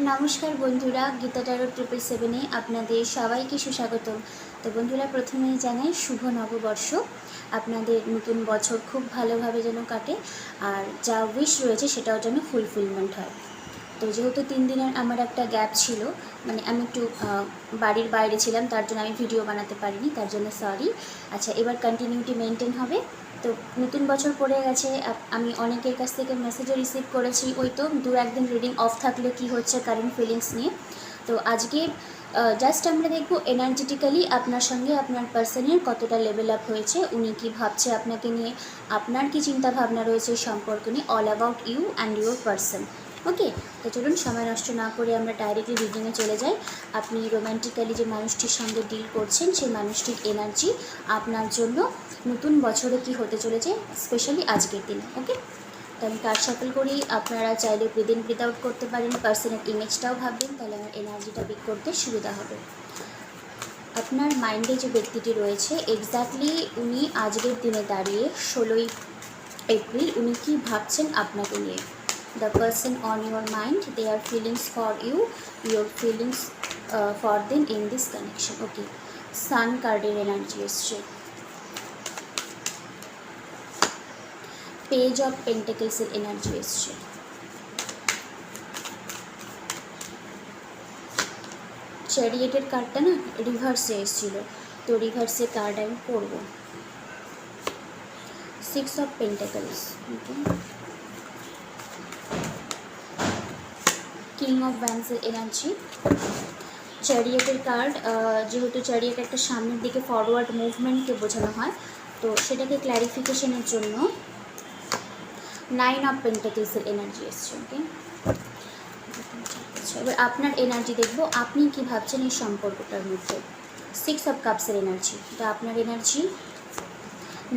নমস্কার বন্ধুরা, Gita Taro triple সেভেনে আপনাদের সবাইকে সুস্বাগত তো বন্ধুরা প্রথমেই জানাই শুভ নববর্ষ। আপনাদের নতুন বছর খুব ভালোভাবে যেন কাটে, আর যা উইশ রয়েছে সেটাও যেন ফুলফিলমেন্ট হয়। তো যেহেতু তিন দিনের আমার একটা গ্যাপ ছিল মানে আমি একটু বাড়ির বাইরে ছিলাম, তার জন্য আমি ভিডিও বানাতে পারিনি, তার জন্য সরি আচ্ছা এবার কন্টিনিউটি মেনটেন হবে। তো নতুন বছর পড়ে গেছে আমি অনেকের কাছ থেকে মেসেজও রিসিভ করেছি। ওই তো দু একদিন রিডিং অফ থাকলে কি হচ্ছে কারেন্ট ফিলিংস নিয়ে। তো আজকে জাস্ট আমরা দেখব এনার্জেটিক্যালি আপনার সঙ্গে আপনার পার্সনের কতটা লেভেল আপ হয়েছে, উনি কি ভাবছে আপনাকে নিয়ে, আপনার কি চিন্তা ভাবনা রয়েছে সম্পর্ক নিয়ে all about you and your person okay তো চলুন সময় নষ্ট না করে আমরা ডাইরেক্টলি রিডিংয়ে চলে যাই। আপনি রোম্যান্টিক্যালি যে মানুষটির সঙ্গে ডিল করছেন, সেই মানুষটির এনার্জি আপনার জন্য নতুন বছরে কি হতে চলেছে স্পেশালি আজকের দিনে ওকে তো আমি কার্ড শাফল করি, আপনারা চাইলে উইদিন উইদাউট করতে পারেন পার্সনের ইমেজটাও ভাববেন, তাহলে আমার এনার্জিটা পিক করতে সুবিধা হবে। আপনার মাইন্ডে যে ব্যক্তিটি রয়েছে এক্স্যাক্টলি উনি আজকের দিনে দাঁড়িয়ে ষোলোই এপ্রিল, উনি কি ভাবছেন আপনাকে নিয়ে? The person on your mind they are feelings for you your feelings for then in this connection okay sun কার্ডের এনার্জি এসছে পেজ অফ পেন্টাকেলসের এনার্জি এসছে চ্যারিয়েটের কার্ডটা না রিভার্সে এসেছিল তো রিভার্সে কার্ড আমি পড়ব six of pentacles king of ব্যান্সের energy চ্যারিয়েটের কার্ড যেহেতু চ্যারিয়েট একটা সামনের দিকে ফরওয়ার্ড মুভমেন্টকে বোঝানো হয়, তো সেটাকে ক্ল্যারিফিকেশনের জন্য নাইন অফ পেন্টাকেলসের এনার্জি এসছে ওকে এবার আপনার এনার্জি দেখব, আপনি কি ভাবছেন এই সম্পর্কটার মধ্যে? সিক্স অফ কাপসের এনার্জি এটা আপনার এনার্জি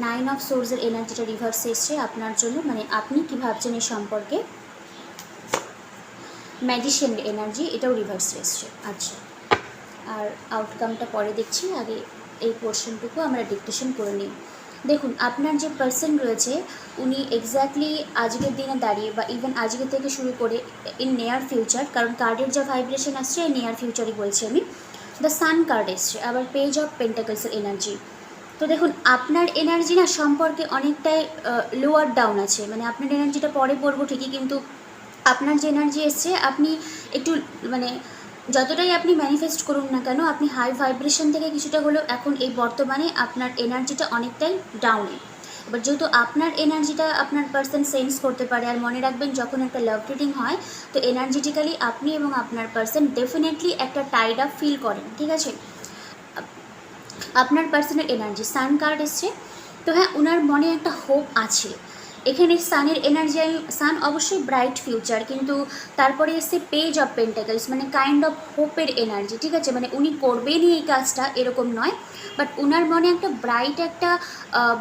নাইন অফ সোর্সের এনার্জিটা রিভার্স এসছে আপনার জন্য মানে আপনি কি ভাবছেন এই সম্পর্কে? ম্যাজিশিয়ান এনার্জি এটাও রিভার্সে এসছে আচ্ছা। আর আউটকামটা পরে দেখছি, আগে এই পোর্শনটুকু আমরা ডিকটেশন করে নিই। দেখুন, আপনার যে পার্সন রয়েছে, উনি এক্স্যাক্টলি আজকের দিনে দাঁড়িয়ে বা ইভেন আজকে থেকে শুরু করে ইন নিয়ার ফিউচার কারণ কার্ডের যা ভাইব্রেশন আসছে, এই নিয়ার ফিউচারই বলছি আমি দ্য সান কার্ড এসছে, আবার পেজ অফ পেন্টাকলসের এনার্জি তো দেখুন, আপনার এনার্জি না সম্পর্কে অনেকটাই লোয়ার ডাউন আছে। মানে আপনার এনার্জিটা পরে পড়ব ঠিকই, কিন্তু আপনার যে এনার্জি এসছে, আপনি একটু মানে যতটাই আপনি ম্যানিফেস্ট করুন না কেন, আপনি হাই ভাইব্রেশন থেকে কিছুটা হলেও এখন এই বর্তমানে আপনার এনার্জিটা অনেকটাই ডাউনে এবার যেহেতু আপনার এনার্জিটা আপনার পার্সন সেন্স করতে পারে, আর মনে রাখবেন যখন একটা লাভ রিডিং হয়, তো এনার্জেটিক্যালি আপনি এবং আপনার পার্সন ডেফিনেটলি একটা টাইড আপ ফিল করেন, ঠিক আছে? আপনার পার্সনের এনার্জি সান কার্ড এসছে, তো হ্যাঁ ওনার মনে একটা হোপ আছে। এখানে সানের এনার্জি আমি সান অবশ্যই ব্রাইট ফিউচার কিন্তু তারপরে এসছে পেজ অফ পেন্টাকলস মানে কাইন্ড অফ হোপের এনার্জি ঠিক আছে? মানে উনি করবেনই এই কাজটা, এরকম নয়। বাট উনার মনে একটা ব্রাইট একটা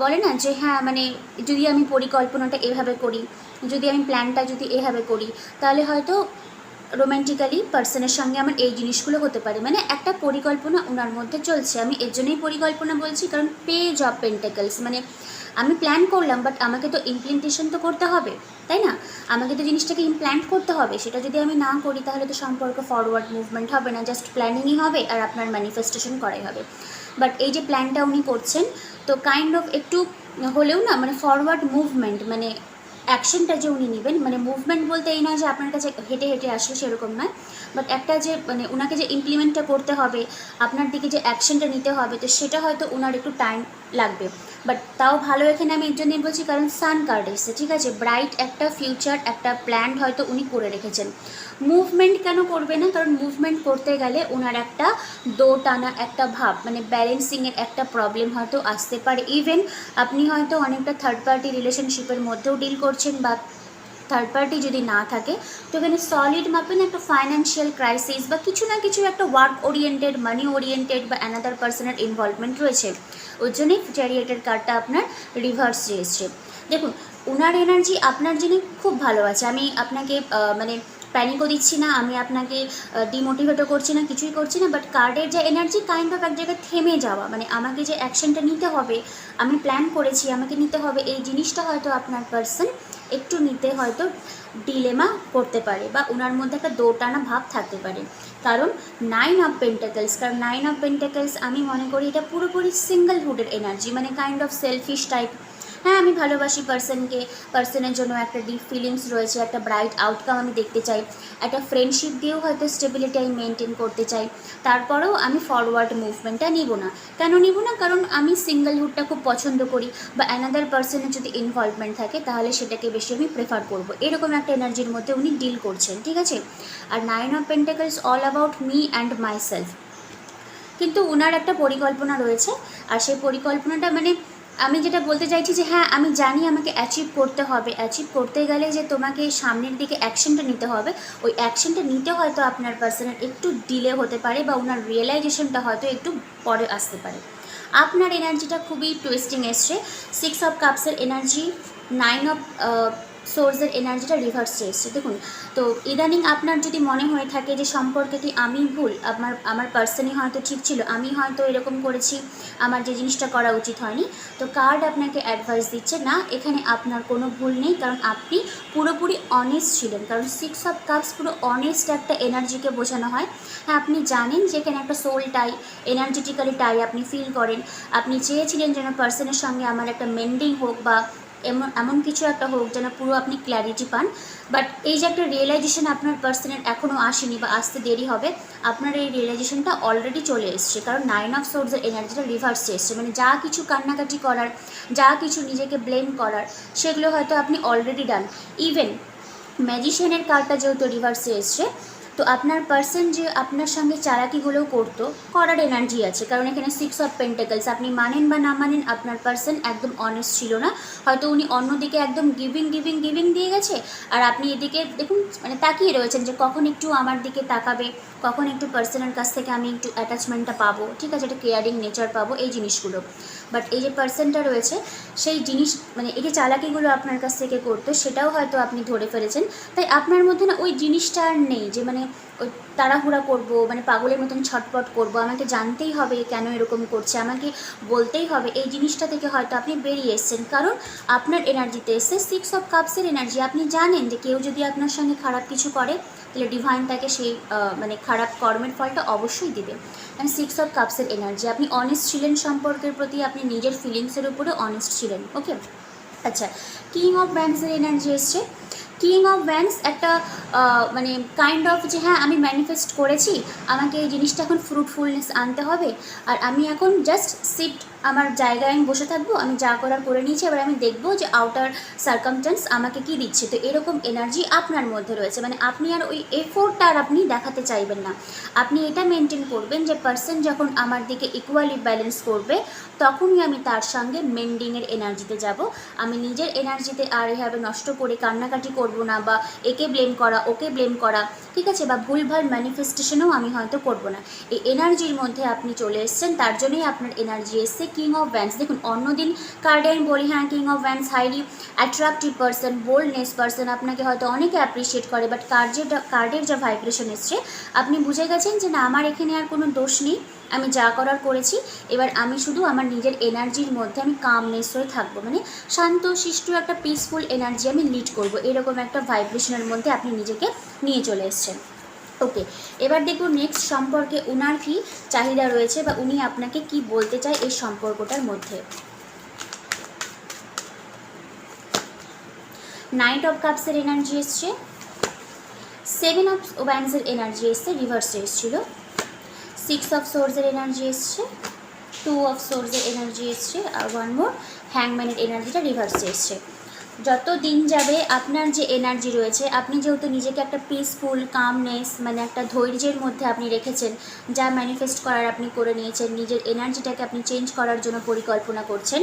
বলে না যে হ্যাঁ মানে যদি আমি পরিকল্পনাটা এভাবে করি, যদি আমি প্ল্যানটা যদি এভাবে করি, তাহলে হয়তো রোম্যান্টিক্যালি পার্সনের সঙ্গে আমার এই জিনিসগুলো হতে পারে। মানে একটা পরিকল্পনা ওনার মধ্যে চলছে। আমি এর জন্যই পরিকল্পনা বলছি, কারণ পেজ অফ পেন্টেকলস মানে আমি প্ল্যান করলাম বাট আমাকে তো ইমপ্লিমেন্টেশন তো করতে হবে, তাই না? আমাকে তো জিনিসটাকে ইমপ্ল্যান্ট করতে হবে। সেটা যদি আমি না করি, তাহলে তো সম্পর্ক ফরওয়ার্ড মুভমেন্ট হবে না জাস্ট প্ল্যানিংই হবে আর আপনার ম্যানিফেস্টেশন করাই হবে। বাট এই যে প্ল্যানটা উনি করছেন, তো কাইন্ড অফ একটু হলেও না মানে ফরওয়ার্ড মুভমেন্ট মানে অ্যাকশনটা যে উনি নেবেন মানে মুভমেন্ট বলতে এই নয় যে আপনার কাছে হেঁটে হেঁটে আসলো সেরকম নয় বাট একটা যে মানে ওনাকে যে ইমপ্লিমেন্টটা করতে হবে, আপনার দিকে যে অ্যাকশনটা নিতে হবে, তো সেটা হয়তো ওনার একটু টাইম লাগবে। বাট তাও ভালো এখানে আমি এর জন্যই বলছি, কারণ সান কার্ড এসছে ঠিক আছে? ব্রাইট একটা ফিউচার একটা প্ল্যান হয়তো উনি করে রেখেছেন। মুভমেন্ট কেন করবে না? কারণ মুভমেন্ট করতে গেলে ওনার একটা দো টানা একটা ভাব মানে ব্যালেন্সিংয়ের একটা প্রবলেম হয়তো আসতে পারে। ইভেন আপনি হয়তো অনেকটা থার্ড পার্টি রিলেশনশিপের মধ্যেও ডিল করছেন বা থার্ড পার্টি যদি না থাকে, তো এখানে সলিড মাপেন একটা ফাইন্যান্সিয়াল ক্রাইসিস বা কিছু না কিছু একটা ওয়ার্ক ওরিয়েন্টেড মানি ওরিয়েন্টেড বা অ্যানাদার পার্সনের ইনভলভমেন্ট রয়েছে। ওর জন্যই চ্যারিয়েটের কার্ডটা আপনার রিভার্স এসছে দেখুন, ওনার এনার্জি আপনার জন্য খুব ভালো আছে। আমি আপনাকে মানে প্যানিকও দিচ্ছি না, আমি আপনাকে ডিমোটিভেটও করছি না, কিছুই করছি না বাট কার্ডের যে এনার্জি কাইন্ড অফ এক জায়গায় থেমে যাওয়া মানে আমাকে যে অ্যাকশনটা নিতে হবে, আমি প্ল্যান করেছি, আমাকে নিতে হবে, এই জিনিসটা হয়তো আপনার পার্সন একটু নিতে হয়তো ডিলেমা করতে পারে, বা ওনার মধ্যে একটা দোটানা ভাব থাকতে পারে। কারণ নাইন অফ পেন্টাকেলস কারণ নাইন অফ পেন্টাকেলস আমি মনে করি এটা পুরোপুরি সিঙ্গেলহুডের এনার্জি মানে কাইন্ড অফ সেলফিশ টাইপ হ্যাঁ আমি ভালোবাসি পার্সনকে পার্সনের জন্য একটা ডিপ ফিলিংস রয়েছে, একটা ব্রাইট আউটকাম আমি দেখতে চাই। একটা ফ্রেন্ডশিপ দিয়েও হয়তো স্টেবিলিটি আমি মেনটেন করতে চাই। তারপরেও আমি ফরওয়ার্ড মুভমেন্টটা নিব না। কেন নিব না? কারণ আমি সিঙ্গেলহুডটা খুব পছন্দ করি বা অ্যানাদার পার্সনের যদি ইনভলভমেন্ট থাকে, তাহলে সেটাকে বেশি আমি প্রেফার করব। এরকম একটা এনার্জির মধ্যে উনি ডিল করছেন, ঠিক আছে? আর nine of pentacles all about me and myself কিন্তু ওনার একটা পরিকল্পনা রয়েছে, আর সেই পরিকল্পনাটা মানে আমি যেটা বলতে চাইছি যে হ্যাঁ আমি জানি আমাকে অ্যাচিভ করতে হবে। অ্যাচিভ করতে গেলে যে তোমাকে সামনের দিকে অ্যাকশনটা নিতে হবে। ওই অ্যাকশনটা নিতে হয়তো আপনার পার্সনের একটু ডিলে হতে পারে বা ওনার রিয়েলাইজেশনটা হয়তো একটু পরে আসতে পারে। আপনার এনার্জিটা খুবই টুইস্টিং এসছে। সিক্স অফ কাপসের এনার্জি নাইন অফ সোর্সের এনার্জিটা রিভার্স এসছে দেখুন, তো ইদানিং আপনার যদি মনে হয়ে থাকে যে সম্পর্কে কি আমি ভুল, আমার আমার পার্সনই হয়তো ঠিক ছিল, আমি হয়তো এরকম করেছি, আমার যে জিনিসটা করা উচিত হয়নি, তো কার্ড আপনাকে অ্যাডভাইস দিচ্ছে, না, এখানে আপনার কোনো ভুল নেই, কারণ আপনি পুরোপুরি অনেস্ট ছিলেন। কারণ সিক্স অফ কাপস পুরো অনেস্ট একটা এনার্জিকে বোঝানো হয়। হ্যাঁ আপনি জানেন যে এখানে একটা সোল টাই এনার্জেটিক্যালি টাই আপনি ফিল করেন। আপনি চেয়েছিলেন যেন পার্সনের সঙ্গে আমার একটা মেন্ডিং হোক বা এমন এমন কিছু একটা হোক যেন পুরো আপনি ক্ল্যারিটি পান। বাট এই যে একটা রিয়েলাইজেশন আপনার পার্সনের এখনও আসেনি বা আসতে দেরি হবে, আপনার এই রিয়েলাইজেশনটা অলরেডি চলে এসছে। কারণ নাইন অফ সোর্সের এনার্জিটা রিভার্সে এসছে। মানে যা কিছু কান্নাকাটি করার, যা কিছু নিজেকে ব্লেম করার, সেগুলো হয়তো আপনি অলরেডি ডান ইভেন ম্যাজিশিয়ানের কার্ডটা যেহেতু রিভার্সে এসছে তো আপনার পার্সন যে আপনার সঙ্গে চালাকিগুলো করতো, করার এনার্জি আছে। কারণ এখানে সিক্স অফ পেন্টেকলস আপনি মানেন বা না মানেন, আপনার পার্সন একদম অনেস্ট ছিল না। হয়তো উনি অন্যদিকে একদম গিভিং গিভিং গিভিং দিয়ে গেছে, আর আপনি এদিকে দেখুন মানে তাকিয়ে রয়েছেন যে কখন একটু আমার দিকে তাকাবে, কখন একটু পার্সনের কাছ থেকে আমি একটু অ্যাটাচমেন্টটা পাবো। ঠিক আছে, একটা কেয়ারিং নেচার পাবো, এই জিনিসগুলো। বাট এই যে পার্সনটা রয়েছে, সেই জিনিস মানে এই যে চালাকিগুলো আপনার কাছ থেকে করতো, সেটাও হয়তো আপনি ধরে ফেলেছেন। তাই আপনার মধ্যে না ওই জিনিসটা আর নেই যে মানে ওই তাড়াহুড়া করব মানে পাগলের মতন ছটপট করব, আমাকে জানতেই হবে কেন এরকম করছে, আমাকে বলতেই হবে, এই জিনিসটা থেকে হয়তো আপনি বেরিয়ে এসছেন। কারণ আপনার এনার্জিতে এসছে সিক্স অফ কাপসের এনার্জি আপনি জানেন যে কেউ যদি আপনার সঙ্গে খারাপ কিছু করে তাহলে ডিভাইন তাকে সেই মানে খারাপ কর্মের ফলটা অবশ্যই দেবে। অ্যান্ড সিক্স অফ কাপসের এনার্জি আপনি অনেস্ট ছিলেন সম্পর্কের প্রতি, আপনি নিজের ফিলিংসের উপরে অনেস্ট ছিলেন ওকে আচ্ছা কিং অফ ব্যান্ডসের এনার্জি এসছে। কিং অফ ব্যান্ডস একটা মানে কাইন্ড অফ যে হ্যাঁ আমি ম্যানিফেস্ট করেছি, আমাকে এই জিনিসটা এখন ফ্রুটফুলনেস আনতে হবে, আর আমি এখন জাস্ট সিট আমার জায়গায় আমি বসে থাকব, আমি যা করার করে নিয়েছি, এবার আমি দেখব যে আউটার সার্কামটেন্স আমাকে কি দিচ্ছে। তো এরকম এনার্জি আপনার মধ্যে রয়েছে মানে আপনি আর ওই এফোর্টটা আর আপনি দেখাতে চাইবেন না। আপনি এটা মেনটেন করবেন যে পার্সন যখন আমার দিকে ইকুয়ালি ব্যালেন্স করবে, তখনই আমি তার সঙ্গে মেন্ডিংয়ের এনার্জিতে যাব। আমি নিজের এনার্জিতে আর এভাবে নষ্ট করে কান্নাকাটি করব না বা একে ব্লেম করা, ওকে ব্লেম করা, ঠিক আছে? বা ভুলভাল ম্যানিফেস্টেশনও আমি হয়তো করব না। এই এনার্জির মধ্যে আপনি চলে এসেছেন, তার জন্যই আপনার এনার্জি এসছে। কিং অফ ভ্যান্স দেখুন, অন্যদিন কার্ডে আমি বলি হ্যাঁ king of wands highly attractive person boldness person আপনাকে হয়তো অনেকে অ্যাপ্রিসিয়েট করে বাট কার্ডের কার্ডের যা ভাইব্রেশন এসছে, আপনি বুঝে গেছেন যে না, আমার এখানে আর কোনো দোষ নেই। আমি যা করার করেছি, এবার আমি শুধু আমার নিজের এনার্জির মধ্যে আমি কামনেস হয়ে থাকব। মানে শান্ত, শিষ্ট, একটা পিসফুল এনার্জি আমি লিড করব। এরকম একটা ভাইব্রেশনের মধ্যে আপনি নিজেকে নিয়ে চলে এসছেন। ওকে এবার দেখুন নেক্সট সম্পর্কে উনার কি চাহিদা রয়েছে বা উনি আপনাকে কি বলতে চায় এই সম্পর্কটার মধ্যে। নাইট অফ কাপসের এনার্জি এসছে সেভেন অফ ওয়ান্সের এনার্জি এসছে রিভার্সে এসেছিল সিক্স অফ সোর্সের এনার্জি এসছে টু অফ সোর্সের এনার্জি এসছে, আর ওয়ান মোর হ্যাংম্যানের এনার্জিটা রিভার্সে এসছে। যত দিন যাবে আপনার যে এনার্জি রয়েছে, আপনি যেহেতু নিজেকে একটা পিসফুল কামনেস মানে একটা ধৈর্যের মধ্যে আপনি রেখেছেন, যা ম্যানিফেস্ট করার আপনি করে নিয়েছেন, নিজের এনার্জিটাকে আপনি চেঞ্জ করার জন্য পরিকল্পনা করছেন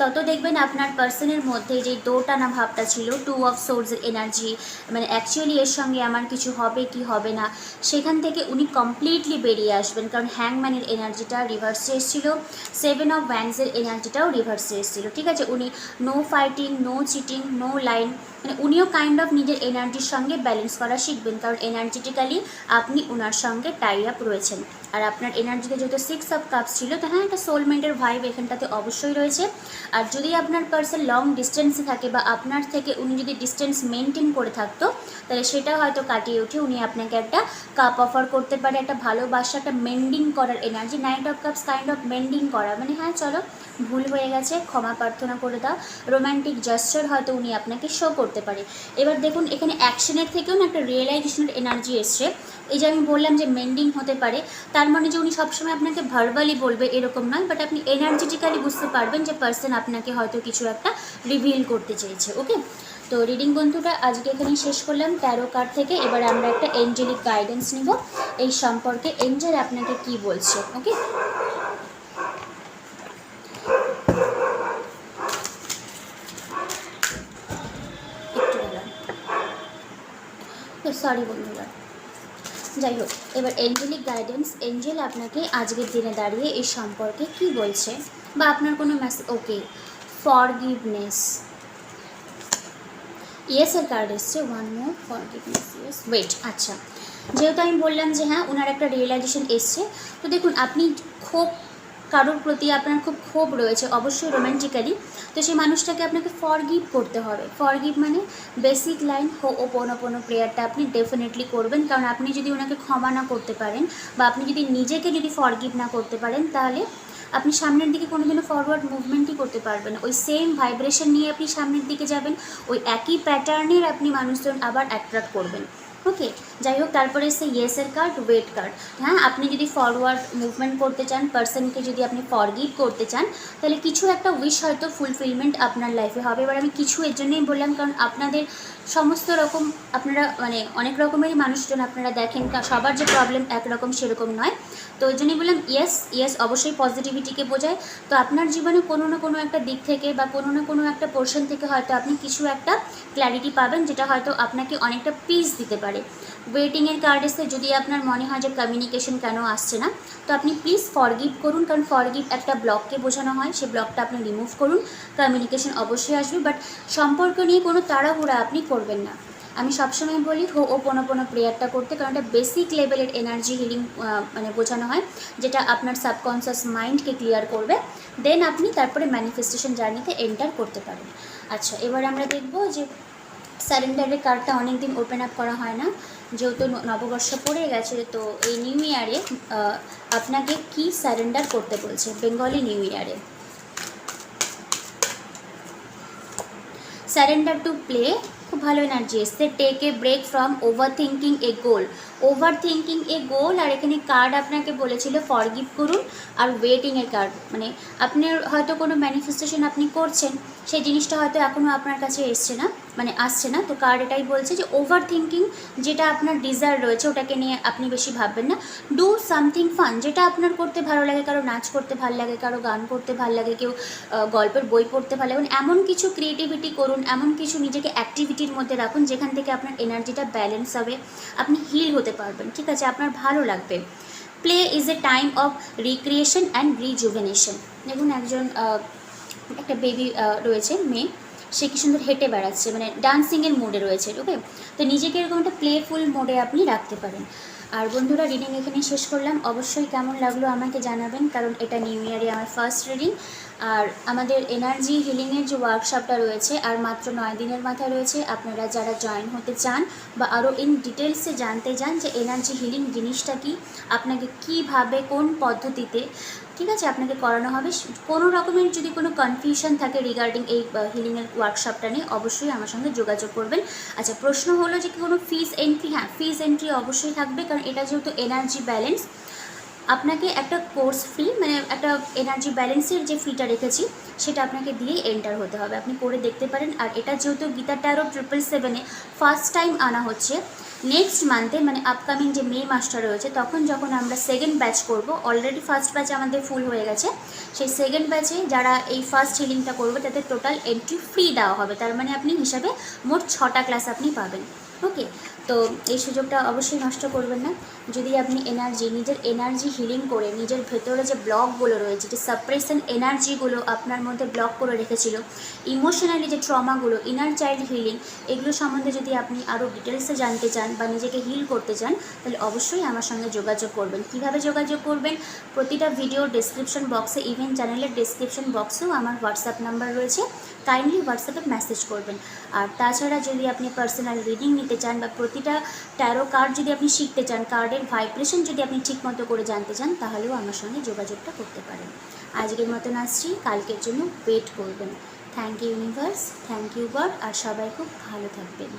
তত দেখবেন আপনার পার্সনের মধ্যে যে দোটানা ভাবটা ছিল টু অফ সোর্সের এনার্জি মানে অ্যাকচুয়ালি এর সঙ্গে আমার কিছু হবে কি হবে না, সেখান থেকে উনি কমপ্লিটলি বেরিয়ে আসবেন। কারণ হ্যাংম্যানের এনার্জিটা রিভার্সে এসেছিল সেভেন অফ ব্যান্ডসের এনার্জিটাও রিভার্সে এসেছিল। ঠিক আছে, উনি no fighting no cheating no line মানে উনিও কাইন্ড অফ নিজের এনার্জির সঙ্গে ব্যালেন্স করা শিখবেন। কারণ এনার্জেটিক্যালি আপনি ওনার সঙ্গে টাই আপ রয়েছেন। আর আপনার এনার্জিতে যেহেতু সিক্স অফ কাপস ছিল, তো হ্যাঁ একটা সোলমেন্টের ভাইব এখানটাতে অবশ্যই রয়েছে। আর যদি আপনার পার্সন লং ডিস্টেন্সে থাকে বা আপনার থেকে উনি যদি ডিস্টেন্স মেনটেন করে থাকতো, তাহলে সেটা হয়তো কাটিয়ে উঠে উনি আপনাকে একটা কাপ অফার করতে পারে, একটা ভালোবাসা একটা মেন্ডিং করার energy knight of cups kind of mending করা। মানে হ্যাঁ চলো, ভুল হয়ে গেছে, ক্ষমা প্রার্থনা করে দাও। রোম্যান্টিক জাস্টার হয়তো উনি আপনাকে শো করতে পারে। এবার দেখুন, এখানে অ্যাকশনের থেকেও না একটা রিয়েলাইজেশনের এনার্জি এসছে। এই যে আমি বললাম যে মেন্ডিং হতে পারে তার মানে যে উনি সবসময় আপনাকে ভার্বালি বলবে এরকম নয় বাট আপনি এনার্জেটিক্যালি বুঝতে পারবেন যে পার্সন আপনাকে হয়তো কিছু একটা রিভিল করতে চেয়েছে ওকে তো রিডিং বন্ধুটা আজকে এখানেই শেষ করলাম। তেরো কার্ড থেকে এবার আমরা একটা এঞ্জেলিক গাইডেন্স নিব। এই সম্পর্কে এঞ্জেল আপনাকে কি বলছে ওকে সরি বন্ধুরা। যাই হোক, এবার এঞ্জেলিক গাইডেন্স এঞ্জেল আপনাকে আজকের দিনে দাঁড়িয়ে এই সম্পর্কে কি বলছে? বা আপনার কোনো মেসেজ ওকে ফরগিভনেস ইয়েসের কার্ড এসছে। One more forgiveness yes wait আচ্ছা। যেহেতু আমি বললাম যে হ্যাঁ ওনার একটা রিয়েলাইজেশন এসছে, তো দেখুন, আপনি ক্ষোভ কারোর প্রতি আপনার খুব ক্ষোভ রয়েছে, অবশ্যই রোম্যান্টিক্যালি তো সেই মানুষটাকে আপনাকে ফরগিভ করতে হবে। ফরগিভ মানে বেসিক লাইন হো ও পোনো প্রেয়ারটা আপনি ডেফিনেটলি করবেন, কারণ আপনি যদি ওনাকে ক্ষমা না করতে পারেন বা আপনি যদি নিজেকে যদি ফরগিভ না করতে পারেন, তাহলে আপনি সামনের দিকে কোনোদিনও ফরওয়ার্ড মুভমেন্টই করতে পারবেন ওই সেম ভাইব্রেশন নিয়ে আপনি সামনের দিকে যাবেন, ওই একই প্যাটার্নের আপনি মানুষজন আবার অ্যাট্রাক্ট করবেন। ওকে যাই হোক তারপরে এসে ইয়েসের কার্ড ওয়েট কার্ড হ্যাঁ আপনি যদি ফরওয়ার্ড মুভমেন্ট করতে চান পার্সনকে যদি আপনি ফরগিভ করতে চান, তাহলে কিছু একটা উইশ হয়তো ফুলফিলমেন্ট আপনার লাইফে হবে। এবার আমি কিছু এর জন্যই বললাম, কারণ আপনাদের সমস্ত রকম আপনারা মানে অনেক রকমেরই মানুষজন আপনারা দেখেন সবার যে প্রবলেম একরকম সেরকম নয়। তো ওই জন্যই বললাম ইয়েস ইয়েস অবশ্যই পজিটিভিটিকে বোঝায়। তো আপনার জীবনে কোনো না কোনো একটা দিক থেকে বা কোনো না কোনো একটা পোর্শন থেকে হয়তো আপনি কিছু একটা ক্ল্যারিটি পাবেন, যেটা হয়তো আপনাকে অনেকটা পিস দিতে পারে। ওয়েটিংয়ের কার্ড এসে যদি আপনার মনে হয় যে কমিউনিকেশন কেন আসছে না, তো আপনি প্লিজ ফরগিভ করুন, কারণ ফরগিভ একটা ব্লককে বোঝানো হয় সেই ব্লকটা আপনি রিমুভ করুন কমিউনিকেশন অবশ্যই আসবে বাট সম্পর্ক নিয়ে কোনো তাড়াহুড়া আপনি করবেন না। আমি সবসময় বলি, হো, ও কোনো কোনো প্রেয়ারটা করতে, কারণ এটা বেসিক লেভেলের এনার্জি হিলিং মানে বোঝানো হয়, যেটা আপনার সাবকনসিয়াস মাইন্ডকে ক্লিয়ার করবে। দেন আপনি তারপরে ম্যানিফেস্টেশন জার্নিতে এন্টার করতে পারেন। আচ্ছা এবার আমরা দেখব যে স্যারেন্ডারের কার্ডটা অনেক দিন ওপেন আপ করা হয় না। যেহেতু নববর্ষ পড়ে গেছে, তো এই নিউ ইয়ারে আপনাকে কি স্যারেন্ডার করতে বলছে? বেঙ্গলি নিউ ইয়ারে স্যারেন্ডার টু প্লে খুব ভালো এনার্জি এসছে। Take a break from overthinking a goal overthinking a goal আর এখানে কার্ড আপনাকে বলেছিল ফরগিভ করুন, আর ওয়েটিংয়ের কার্ড মানে আপনার হয়তো কোনো ম্যানিফেস্টেশন আপনি করছেন, সেই জিনিসটা হয়তো এখনও আপনার কাছে এসছে না মানে আসছে না, তো কার্ড এটাই বলছে যে ওভার থিঙ্কিং যেটা আপনার ডিজায়ার রয়েছে, ওটাকে নিয়ে আপনি বেশি ভাববেন না। ডু সামথিং ফান যেটা আপনার করতে ভালো লাগে, কারও নাচ করতে ভালো লাগে, কারও গান করতে ভালো লাগে, কেউ গল্পের বই পড়তে ভালো লাগে মানে এমন কিছু ক্রিয়েটিভিটি করুন, এমন কিছু নিজেকে অ্যাক্টিভিটির মধ্যে রাখুন, যেখান থেকে আপনার এনার্জিটা ব্যালেন্স হবে, আপনি হিল হতে পারবেন। ঠিক আছে, আপনার ভালো লাগবে। Play is a time of recreation and rejuvenation দেখুন, একজন একটা বেবি রয়েছে, মেয়ে। সে কি সুন্দর হেঁটে বেড়াচ্ছে মানে ডান্সিংয়ের মোডে রয়েছে ওকে তো নিজেকে এরকম একটা প্লেফুল মোডে আপনি রাখতে পারেন। আর বন্ধুরা রিডিং এখানে শেষ করলাম। অবশ্যই কেমন লাগল আমাকে জানাবেন, কারণ এটা নিউ ইয়ারে আমার ফার্স্ট রিডিং আর আমাদের এনার্জি হিলিংয়ের যে ওয়ার্কশপটা রয়েছে, আর মাত্র নয় দিনের মাথায় রয়েছে, আপনারা যারা জয়েন হতে চান বা আরও ইন ডিটেলসে জানতে চান যে এনার্জি হিলিং জিনিসটা কি, আপনাকে কীভাবে, কোন পদ্ধতিতে, ঠিক আছে, আপনাকে করানো হবে, কোনো রকমের যদি কোনো কনফিউশন থাকে রিগার্ডিং এই হিলিংয়ের ওয়ার্কশপটা নিয়ে, অবশ্যই আমার সঙ্গে যোগাযোগ করবেন। আচ্ছা প্রশ্ন হলো যে কোনো ফিস এন্ট্রি হ্যাঁ ফিস এন্ট্রি অবশ্যই থাকবে, কারণ এটা যেহেতু এনার্জি ব্যালেন্স আপনাকে একটা কোর্স ফি মানে একটা এনার্জি ব্যালেন্সের যে ফিটা রেখেছি, সেটা আপনাকে দিয়ে এন্টার হতে হবে। আপনি করে দেখতে পারেন। আর এটা যেহেতু গীতা ট্যারো ট্রিপল সেভেনে ফার্স্ট টাইম আনা হচ্ছে নেক্সট মান্থে মানে আপকামিং যে মে মাসটা রয়েছে, তখন যখন আমরা সেকেন্ড ব্যাচ করব অলরেডি ফার্স্ট ব্যাচ আমাদের ফুল হয়ে গেছে। সেই সেকেন্ড ব্যাচে যারা এই ফার্স্ট হিলিংটা করবে, তাদের টোটাল এন্ট্রি ফ্রি দেওয়া হবে। তার মানে আপনি হিসাবে মোট ছটা ক্লাস আপনি পাবেন। ওকে তো এই সুযোগটা অবশ্যই নষ্ট করবেন না। যদি আপনি এনার্জি নিজের এনার্জি হিলিং করে নিজের ভেতরে যে ব্লকগুলো রয়েছে, যে সাপ্রেশন এনার্জিগুলো আপনার মধ্যে ব্লক করে রেখেছিল ইমোশনালি যে ট্রমাগুলো ইনার চাইল্ড হিলিং এগুলো সম্বন্ধে যদি আপনি আরও ডিটেলসে জানতে চান বা নিজেকে হিল করতে চান, তাহলে অবশ্যই আমার সঙ্গে যোগাযোগ করবেন। কীভাবে যোগাযোগ করবেন? প্রতিটা ভিডিও ডেসক্রিপশন বক্সে ইভেন চ্যানেলের ডেসক্রিপশন বক্সেও আমার হোয়াটসঅ্যাপ নাম্বার রয়েছে। কাইন্ডলি হোয়াটসঅ্যাপে মেসেজ করবেন। আর তাছাড়া যদি আপনি পার্সোনাল রিডিং নিতে চান বা প্রতিটা ট্যারো কার্ড যদি আপনি শিখতে চান কার্ডের ভাইব্রেশন যদি আপনি ঠিকমতো করে জানতে চান, তাহলেও আমার সঙ্গে যোগাযোগটা করতে পারেন। আজকের মতন আসছি, কালকের জন্য ওয়েট করবেন। Thank you universe thank you God আর সবাই খুব ভালো থাকবেন।